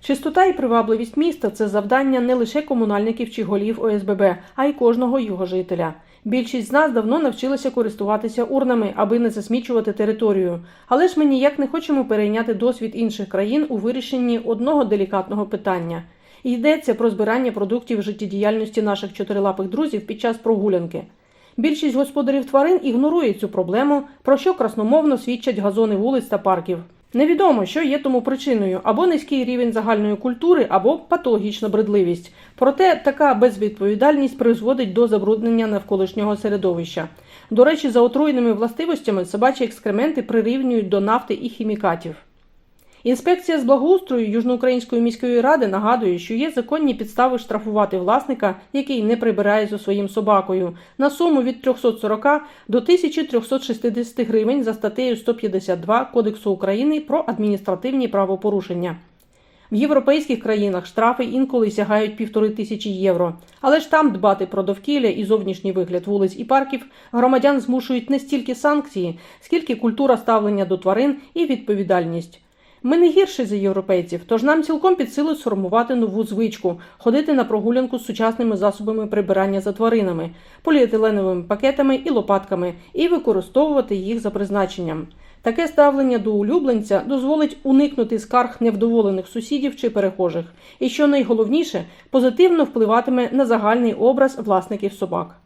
Чистота і привабливість міста це завдання не лише комунальників чи голів ОСББ, а й кожного його жителя. Більшість з нас давно навчилися користуватися урнами, аби не засмічувати територію. Але ж ми ніяк не хочемо перейняти досвід інших країн у вирішенні одного делікатного питання. Йдеться про збирання продуктів життєдіяльності наших чотирилапих друзів під час прогулянки. Більшість господарів тварин ігнорує цю проблему, про що красномовно свідчать газони вулиць та парків. Невідомо, що є тому причиною або низький рівень загальної культури, або патологічна бредливість. Проте така безвідповідальність призводить до забруднення навколишнього середовища. До речі, за отруєними властивостями собачі екскременти прирівнюють до нафти і хімікатів. Інспекція з благоустрою Южноукраїнської міської ради нагадує, що є законні підстави штрафувати власника, який не прибирає за своїм собакою, на суму від 340 до 1360 гривень за статтею 152 Кодексу України про адміністративні правопорушення. В європейських країнах штрафи інколи сягають півтори тисячі євро. Але ж там дбати про довкілля і зовнішній вигляд вулиць і парків громадян змушують не стільки санкції, скільки культура ставлення до тварин і відповідальність. Ми не гірші за європейців, тож нам цілком під силу сформувати нову звичку ходити на прогулянку з сучасними засобами прибирання за тваринами, поліетиленовими пакетами і лопатками, і використовувати їх за призначенням. Таке ставлення до улюбленця дозволить уникнути скарг невдоволених сусідів чи перехожих, і що найголовніше, позитивно впливатиме на загальний образ власників собак.